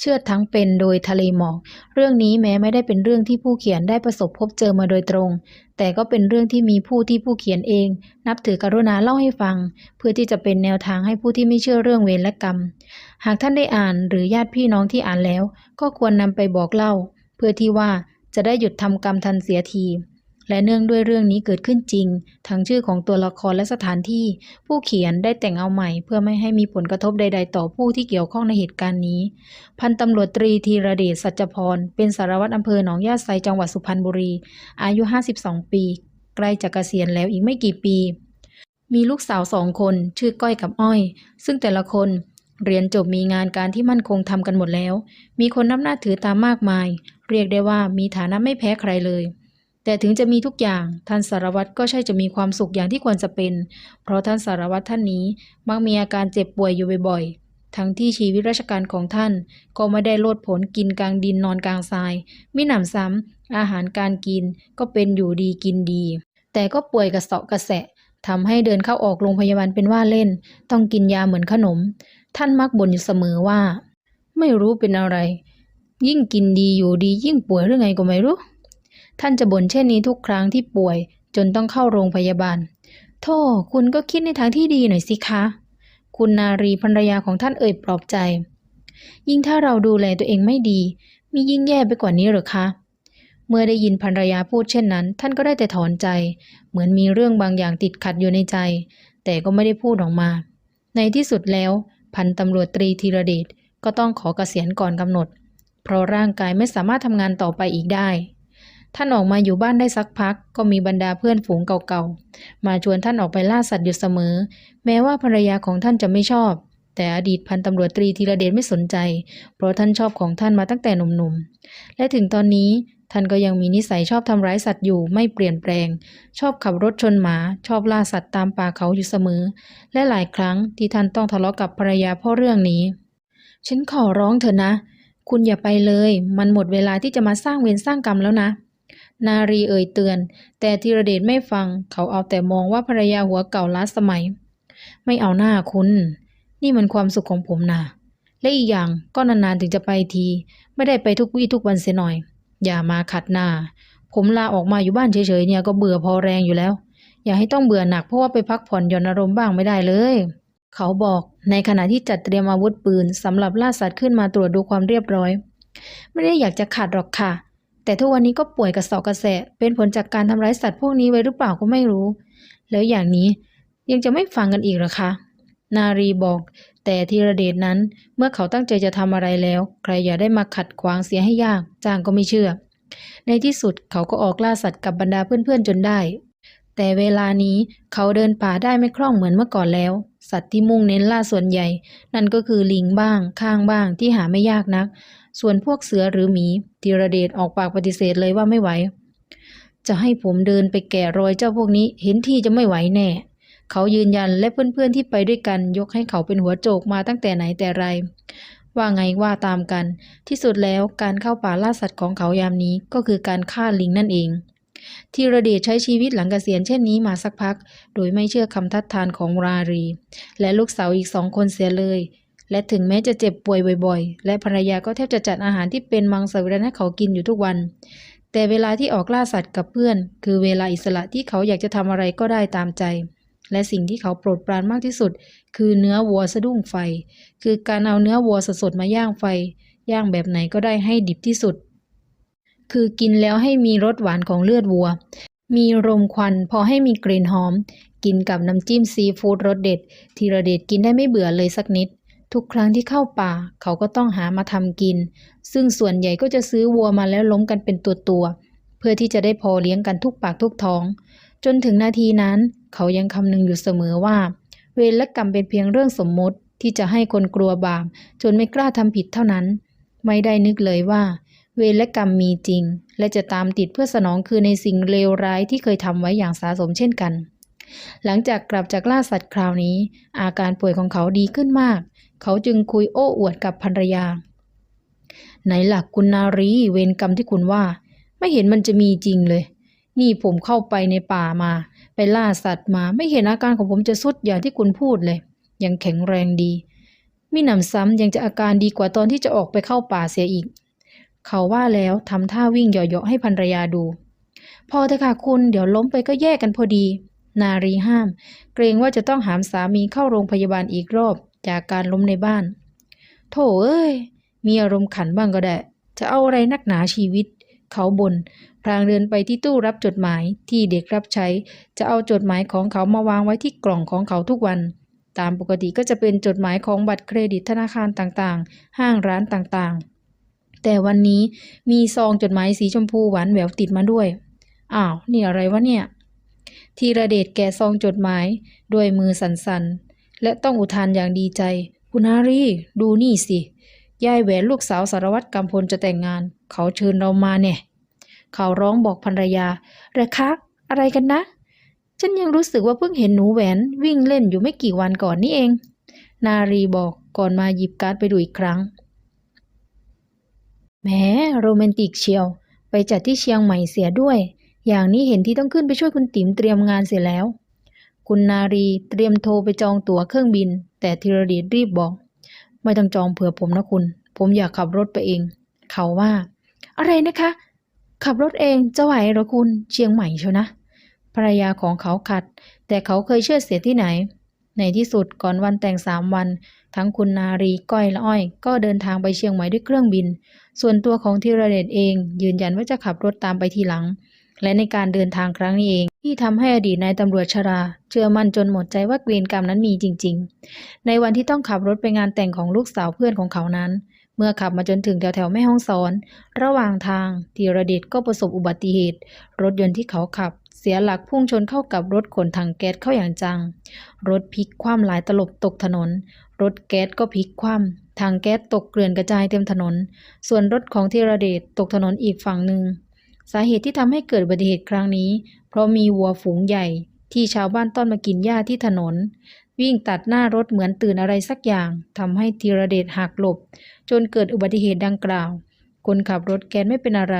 เชือดทั้งเป็นโดยทะเลหมอก เรื่องนี้แม้ไม่ได้เป็นเรื่องที่ผู้เขียนได้ประสบพบเจอมาโดยตรง แต่ก็เป็นเรื่องที่มีผู้ที่ผู้เขียนเอง นับถือกรุณาเล่าให้ฟัง เพื่อที่จะเป็นแนวทางให้ผู้ที่ไม่เชื่อเรื่องเวรและกรรม หากท่านได้อ่านหรือญาติพี่น้องที่อ่านแล้ว ก็ควรนำไปบอกเล่า เพื่อที่ว่าจะได้หยุดทำกรรมทันเสียที และเนื่องด้วยเรื่องนี้เกิดขึ้นจริง ทั้งชื่อของตัวละครและสถานที่ ผู้เขียนได้แต่งเอาใหม่ เพื่อไม่ให้มีผลกระทบใด ๆ ต่อผู้ที่เกี่ยวข้องในเหตุการณ์นี้ พันตำรวจตรีธีรเดชสัจพร เป็นสารวัตรอำเภอหนองยาไซจังหวัดสุพรรณบุรี อายุ 52 ปี ใกล้จะเกษียณแล้วอีกไม่กี่ปี มีลูกสาวสองคน ชื่อก้อยกับอ้อย ซึ่งแต่ละคนเรียนจบมีงานการที่มั่นคงทำกันหมดแล้ว มีคนนับหน้าถือตามมากมาย เรียกได้ว่ามีฐานะไม่แพ้ใครเลย แต่ถึงจะมีทุกอย่างท่านสารวัตรก็ใช่จะมีความสุขอย่างที่ควรจะเป็น เพราะท่านสารวัตรท่านนี้มักมีอาการเจ็บป่วยอยู่บ่อยๆ ทั้งที่ชีวิตราชการของท่าน ก็ไม่ได้โลดผลกินกลางดินนอนกลางทรายมิหนำซ้ำอาหารการกินก็เป็นอยู่ดีกินดี แต่ก็ป่วยกระเสาะกระแสะทำให้เดินเข้าออกโรงพยาบาลเป็นว่าเล่น ต้องกินยาเหมือนขนม ท่านมักบ่นอยู่เสมอว่า ไม่รู้เป็นอะไร ยิ่งกินดีอยู่ดียิ่งป่วยหรือไงก็ไม่รู้ ท่านจะบ่นเช่นนี้ทุกครั้งที่ป่วย จนต้องเข้าโรงพยาบาล โธ่คุณก็คิดในทางที่ดีหน่อยสิคะ คุณนารีภรรยาของท่านเอ่ยปลอบใจ ยิ่งถ้าเราดูแลตัวเองไม่ดี มียิ่งแย่ไปกว่านี้หรือคะ เมื่อได้ยินภรรยาพูดเช่นนั้น ท่านก็ได้แต่ถอนใจ เหมือนมีเรื่องบางอย่างติดขัดอยู่ในใจ แต่ก็ไม่ได้พูดออกมา ในที่สุดแล้วพันตำรวจตรีธีรเดชก็ต้องขอเกษียณก่อนกำหนด เพราะร่างกายไม่สามารถทำงานต่อไปอีกได้ ท่านออกมาอยู่บ้านได้สักพัก ก็มีบรรดาเพื่อนฝูงเก่าๆ มาชวนท่านออกไปล่าสัตว์อยู่เสมอ แม้ว่าภรรยาของท่านจะไม่ชอบ แต่อดีตพันตำรวจตรีธีระเดชไม่สนใจ เพราะท่านชอบของท่านมาตั้งแต่หนุ่มๆ และถึงตอนนี้ท่านก็ยังมีนิสัยชอบทำร้ายสัตว์อยู่ไม่เปลี่ยนแปลง ชอบขับรถชนหมาชอบล่าสัตว์ตามป่าเขาอยู่เสมอ และหลายครั้งที่ท่านต้องทะเลาะกับภรรยาเพราะเรื่องนี้ ฉันขอร้องเถอะนะ คุณอย่าไปเลย มันหมดเวลาที่จะมาสร้างเวรสร้างกรรมแล้วนะ นารีเอ่ยเตือน แต่ธีรเดชไม่ฟัง เขาเอาแต่มองว่าภรรยาหัวเก่าล้าสมัย ไม่เอาหน้าคุณ นี่มันความสุขของผมนะและอีกอย่างก็นานๆถึงจะไปที ไม่ได้ไปทุกวี่ทุกวันเสียหน่อย อย่ามาขัดหน้า ผมลาออกมาอยู่บ้านเฉยๆเนี่ยก็เบื่อพอแรงอยู่แล้ว อย่าให้ต้องเบื่อหนักเพราะว่าไปพักผ่อนหย่อนอารมณ์บ้างไม่ได้เลย เขาบอกในขณะที่จัดเตรียมอาวุธปืนสำหรับล่าสัตว์ขึ้นมาตรวจดูความเรียบร้อย ไม่ได้อยากจะขัดหรอกค่ะ แต่ทุกวันนี้ก็ป่วยกระเสอบกระแสะเป็นผลจากการทำร้ายสัตว์พวกนี้ไว้หรือเปล่าก็ไม่รู้ แล้วอย่างนี้ยังจะไม่ฟังกันอีกหรอคะ นารีบอก แต่ธีรเดชนั้นเมื่อเขาตั้งใจจะทำอะไรแล้ว ใครอย่าได้มาขัดขวางเสียให้ยาก จางก็ไม่เชื่อ ในที่สุดเขาก็ออกล่าสัตว์กับบรรดาเพื่อนๆจนได้ แต่เวลานี้เขาเดินป่าได้ไม่คล่องเหมือนเมื่อก่อนแล้ว สัตว์ที่มุ่งเน้นล่าส่วนใหญ่ นั่นก็คือลิงบ้าง ข้างบ้างที่หาไม่ยากนัก ส่วนพวกเสือหรือหมีธีรเดชออกปากปฏิเสธเลยว่าไม่ไหว จะให้ผมเดินไปแกะรอยเจ้าพวกนี้เห็นที่จะไม่ไหวแน่ เขายืนยันและเพื่อนๆที่ไปด้วยกัน ยกให้เขาเป็นหัวโจกมาตั้งแต่ไหนแต่ไร ว่าไงว่าตามกัน ที่สุดแล้วการเข้าป่าล่าสัตว์ของเขายามนี้ก็คือการฆ่าลิงนั่นเอง ธีรเดชใช้ชีวิตหลังเกษียณเช่นนี้มาสักพัก โดยไม่เชื่อคำทัดทานของรารี และลูกสาวอีกสองคนเสียเลย และถึงแม้จะเจ็บป่วยบ่อยๆ และภรรยาก็แทบจะจัดอาหารที่เป็นมังสวิรัติให้เขากินอยู่ทุกวัน แต่เวลาที่ออกล่าสัตว์กับเพื่อน คือเวลาอิสระที่เขาอยากจะทำอะไรก็ได้ตามใจและสิ่งที่เขาโปรดปรานมากที่สุด คือเนื้อวัวสะดุ้งไฟ คือการเอาเนื้อวัวสดๆมาย่างไฟ ย่างแบบไหนก็ได้ให้ดิบที่สุด คือกินแล้วให้มีรสหวานของเลือดวัว มีรมควันพอให้มีกลิ่นหอม กินกับน้ำจิ้มซีฟู้ดรสเด็ดธีรเดชกินได้ไม่เบื่อเลยสักนิด ทุกครั้งที่เข้าป่า เขาก็ต้องหามาทำกิน ซึ่งส่วนใหญ่ก็จะซื้อวัวมาแล้วล้มกันเป็นตัวตัวๆเพื่อที่จะได้พอเลี้ยงกันทุกปากทุกท้อง จนถึงนาทีนั้น เขายังคำนึงอยู่เสมอว่า เวรและกรรมเป็นเพียงเรื่องสมมติที่จะให้คนกลัวบาปจนไม่กล้าทำผิดเท่านั้น ไม่ได้นึกเลยว่า เวรและกรรมมีจริง และจะตามติดเพื่อสนองคือในสิ่งเลวร้ายที่เคยทำไว้อย่างสะสมเช่นกัน หลังจากกลับจากล่าสัตว์คราวนี้ อาการป่วยของเขาดีขึ้นมาก เขาจึงคุยโอ้อวดกับภรรยาไหนหลักคุณนารีเวรกรรมที่คุณว่า ไม่เห็นมันจะมีจริงเลย นี่ผมเข้าไปในป่ามา ไปล่าสัตว์มา ไม่เห็นอาการของผมจะสุดอย่างที่คุณพูดเลย ยังแข็งแรงดีมิหนำซ้ำยังจะอาการดีกว่าตอนที่จะออกไปเข้าป่าเสียอีก เขาว่าแล้วทำท่าวิ่งเหยาะๆให้ภรรยาดู พอเถอะค่ะคุณเดี๋ยวล้มไปก็แยกกันพอดี นารีห้าม เกรงว่าจะต้องหามสามีเข้าโรงพยาบาลอีกรอบจากการล้มในบ้าน โถเอ้ย มีอารมณ์ขันบ้างก็ได้ จะเอาอะไรนักหนาชีวิต เขาบน่นพลางเดินไปที่ตู้รับจดหมายที่เด็กรับใช้ จะเอาจดหมายของเขามาวางไว้ที่กล่องของเขาทุกวัน ตามปกติก็จะเป็นจดหมายของบัตรเครดิตธนาคารต่างๆ ห้างร้านต่างๆ แต่วันนี้มีซองจดหมายสีชมพูหวานแหววติดมาด้วย อ้าว นี่อะไรวะเนี่ยธีระเดชแกะซองจดหมายด้วยมือสันส่นๆ และต้องอุทานอย่างดีใจ คุณฮารีดูนี่สิ ยายแหวนลูกสาวสารวัตรกำพลจะแต่งงาน เขาเชิญเรามาเนี่ย เขาร้องบอกภรรยาเระคะ อะไรกันนะ ฉันยังรู้สึกว่าเพิ่งเห็นหนูแหวนวิ่งเล่นอยู่ไม่กี่วันก่อนนี่เอง นารีบอกก่อนมาหยิบการ์ดไปดูอีกครั้ง แหมโรแมนติกเชียว ไปจัดที่เชียงใหม่เสียด้วย อย่างนี้เห็นที่ต้องขึ้นไปช่วยคุณติ๋มเตรียมงานเสียแล้ว คุณนารีเตรียมโทรไปจองตั๋วเครื่องบิน แต่ธีรเดชรีบบอก ไม่ต้องจองเผื่อผมนะคุณ ผมอยากขับรถไปเอง เขาว่า อะไรนะคะ ขับรถเองจะไหวหรอคุณเชียงใหม่เชียวนะภรรยาของเขาขัด แต่เขาเคยเชื่อเสียที่ไหน ในที่สุดก่อนวันแต่งสามวัน ทั้งคุณนารีก้อยและอ้อย ก็เดินทางไปเชียงใหม่ด้วยเครื่องบิน ส่วนตัวของธีรเดชเอง ยืนยันว่าจะขับรถตามไปทีหลัง และในการเดินทางครั้งนี้เอง ที่ทำให้อดีตนายตำรวจชรา เชื่อมั่นจนหมดใจว่าเวรกรรมนั้นมีจริง ๆ ในวันที่ต้องขับรถไปงานแต่งของลูกสาวเพื่อนของเขานั้นเมื่อขับมาจนถึงแถวแถวแม่ห้องสอน ระหว่างทางธีรเดชก็ประสบอุบัติเหตุ รถยนต์ที่เขาขับ เสียหลักพุ่งชนเข้ากับรถขนถังแก๊สเข้าอย่างจัง รถพลิกคว่ำหลายตลบตกถนน รถแก๊สก็พลิกคว่ำถังแก๊สตกเกลื่อนกระจายเต็มถนน ส่วนรถของธีรเดชตกถนนอีกฝั่งหนึ่ง สาเหตุที่ทำให้เกิดอุบัติเหตุครั้งนี้ เพราะมีวัวฝูงใหญ่ ที่ชาวบ้านต้อนมากินหญ้าที่ถนน วิ่งตัดหน้ารถเหมือนตื่นอะไรสักอย่างทำให้ธีรเดชหักหลบ จนเกิดอุบัติเหตุดังกล่าว คนขับรถแก๊สไม่เป็นอะไร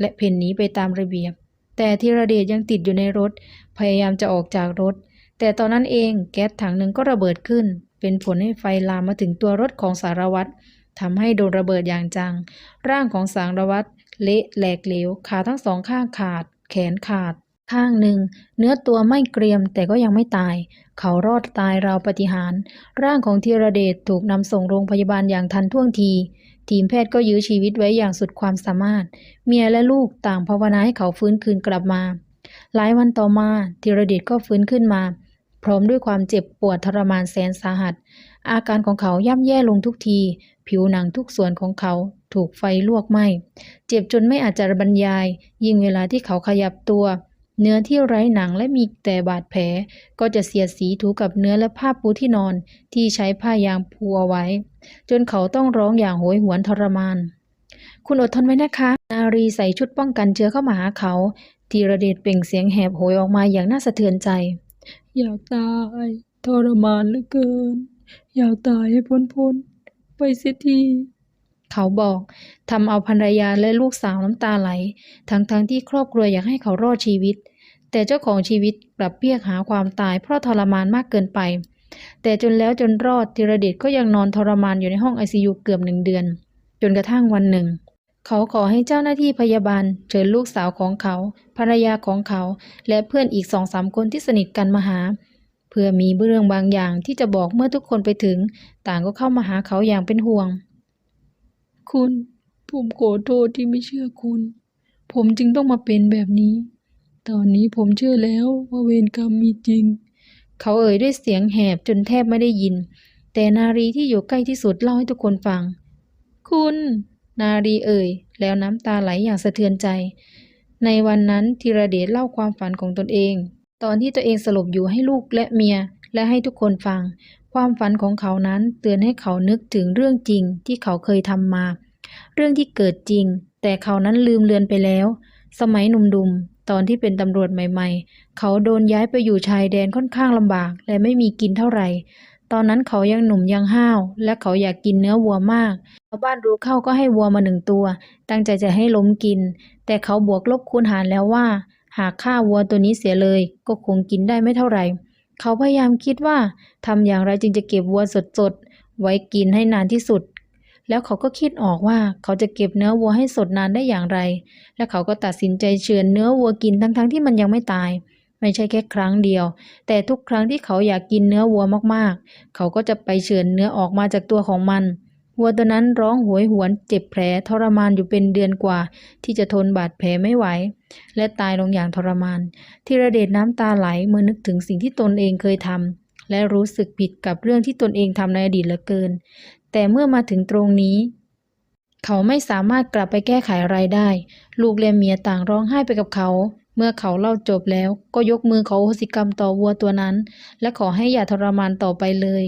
และเพ่นหนีไปตามระเบียบ แต่ธีรเดชยังติดอยู่ในรถ พยายามจะออกจากรถ แต่ตอนนั้นเองแก๊สถังหนึ่งก็ระเบิดขึ้น เป็นผลให้ไฟลามมาถึงตัวรถของสารวัตรทำให้โดนระเบิดอย่างจัง ร่างของสารวัตรเละแหลกเหลว ขาทั้งสองข้างขาด แขนขาด ข้างหนึ่ง เนื้อตัวไม่เกรียมแต่ก็ยังไม่ตาย เขารอดตายราวปฏิหาร ร่างของธีรเดชถูกนำส่งโรงพยาบาลอย่างทันท่วงที ทีมแพทย์ก็ยื้อชีวิตไว้อย่างสุดความสามารถ เมียและลูกต่างภาวนาให้เขาฟื้นคืนกลับมา หลายวันต่อมาธีรเดชก็ฟื้นขึ้นมา พร้อมด้วยความเจ็บปวดทรมานแสนสาหัส อาการของเขาย่ำแย่ลงทุกที ผิวหนังทุกส่วนของเขาถูกไฟลวกไหม้ เจ็บจนไม่อาจจะบรรยาย ยิ่งเวลาที่เขาขยับตัว เนื้อที่ไร้หนังและมีแต่บาดแผล ก็จะเสียดสีถูกับเนื้อและผ้าปูที่นอนที่ใช้ผ้ายางปูเอาไว้ จนเขาต้องร้องอย่างโหยหวนทรมาน คุณอดทนไว้นะคะ นารีใส่ชุดป้องกันเชื้อเข้ามาหาเขาธีรเดชเปล่งเสียงแหบโหยออกมาอย่างน่าสะเทือนใจ อยากตายทรมานเหลือเกิน อยากตายให้พ้นพ้นๆไปเสียที เขาบอกทำเอาภรรยาและลูกสาวน้ำตาไหล ทั้งๆทที่ครอบครัวอยากให้เขารอดชีวิต แต่เจ้าของชีวิตกลับเรียกหาความตายเพราะทรมานมากเกินไป แต่จนแล้วจนรอดธีรเดชก็ยังนอนทรมานอยู่ในห้องไอซียูเกือบหนึ่งเดือน จนกระทั่งวันหนึ่ง เขาขอให้เจ้าหน้าที่พยาบาล เชิญลูกสาวของเขา ภรรยาของเขา และเพื่อนอีกสองสามคนที่สนิทกันมาหาเพื่อมีเรื่องบางอย่างที่จะบอกเมื่อทุกคนไปถึง ต่างก็เข้ามาหาเขาอย่างเป็นห่วง คุณ ผมขอโทษที่ไม่เชื่อคุณ ผมจึงต้องมาเป็นแบบนี้ ตอนนี้ผมเชื่อแล้วว่าเวรกรรมมีจริง เขาเอ่ยด้วยเสียงแหบจนแทบไม่ได้ยิน แต่นารีที่อยู่ใกล้ที่สุดเล่าให้ทุกคนฟัง คุณ นารีเอ่ย แล้วน้ำตาไหลอย่างสะเทือนใจ ในวันนั้นธีรเดชเล่าความฝันของตนเอง ตอนที่ตัวเองสลบอยู่ให้ลูกและเมียและให้ทุกคนฟัง ความฝันของเขานั้นเตือนให้เขานึกถึงเรื่องจริงที่เขาเคยทำมา เรื่องที่เกิดจริง แต่เขานั้นลืมเลือนไปแล้ว สมัยหนุ่มๆ ตอนที่เป็นตำรวจใหม่ ๆ เขาโดนย้ายไปอยู่ชายแดนค่อนข้างลำบาก และไม่มีกินเท่าไหร่ ตอนนั้นเขายังหนุ่มยังห้าว และเขาอยากกินเนื้อวัวมากชาวบ้านรู้เข้าก็ให้วัวมาหนึ่งตัว ตั้งใจจะให้ล้มกิน แต่เขาบวกลบคูณหารแล้วว่า หากฆ่าวัวตัวนี้เสียเลย ก็คงกินได้ไม่เท่าไหร่ เขาพยายามคิดว่าทำอย่างไรจึงจะเก็บวัวสดๆ ไว้กินให้นานที่สุด แล้วเขาก็คิดออกว่าเขาจะเก็บเนื้อวัวให้สดนานได้อย่างไร และเขาก็ตัดสินใจเชือนเนื้อวัวกินทั้งๆที่มันยังไม่ตาย ไม่ใช่แค่ครั้งเดียว แต่ทุกครั้งที่เขาอยากกินเนื้อวัวมากๆ เขาก็จะไปเชือนเนื้อออกมาจากตัวของมัน วัวตัวนั้นร้องโหยหวนเจ็บแผลทรมานอยู่เป็นเดือนกว่า ที่จะทนบาดแผลไม่ไหว และตายลงอย่างทรมานธีระเดชน้ำตาไหลเมื่อนึกถึงสิ่งที่ตนเองเคยทำและรู้สึกผิดกับเรื่องที่ตนเองทำในอดีตเหลือเกิน แต่เมื่อมาถึงตรงนี้ เขาไม่สามารถกลับไปแก้ไขอะไรได้ ลูกและเมียต่างร้องไห้ไปกับเขา เมื่อเขาเล่าจบแล้วก็ยกมือขอโหสิกรรมต่อวัวตัวนั้น และขอให้อย่าทรมานต่อไปเลย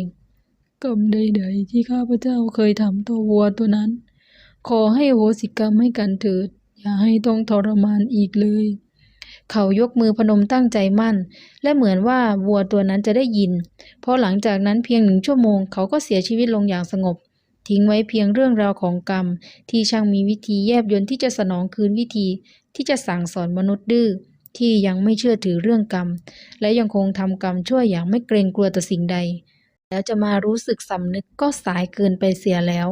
กรรมใดๆ ที่ข้าพเจ้าเคยทำต่อวัวตัวนั้น ขอให้โหสิกรรมให้กันเถิด อย่าให้ต้องทรมานอีกเลย เขายกมือพนมตั้งใจมั่น และเหมือนว่าวัวตัวนั้นจะได้ยิน เพราะหลังจากนั้นเพียงหนึ่งชั่วโมงเขาก็เสียชีวิตลงอย่างสงบ ทิ้งไว้เพียงเรื่องราวของกรรม ที่ช่างมีวิธีแยบยลที่จะสนองคืนวิธี ที่จะสั่งสอนมนุษย์ดื้อที่ยังไม่เชื่อถือเรื่องกรรม และยังคงทำกรรมชั่วอย่างไม่เกรงกลัวต่อสิ่งใด แล้วจะมารู้สึกสำนึกก็สายเกินไปเสียแล้ว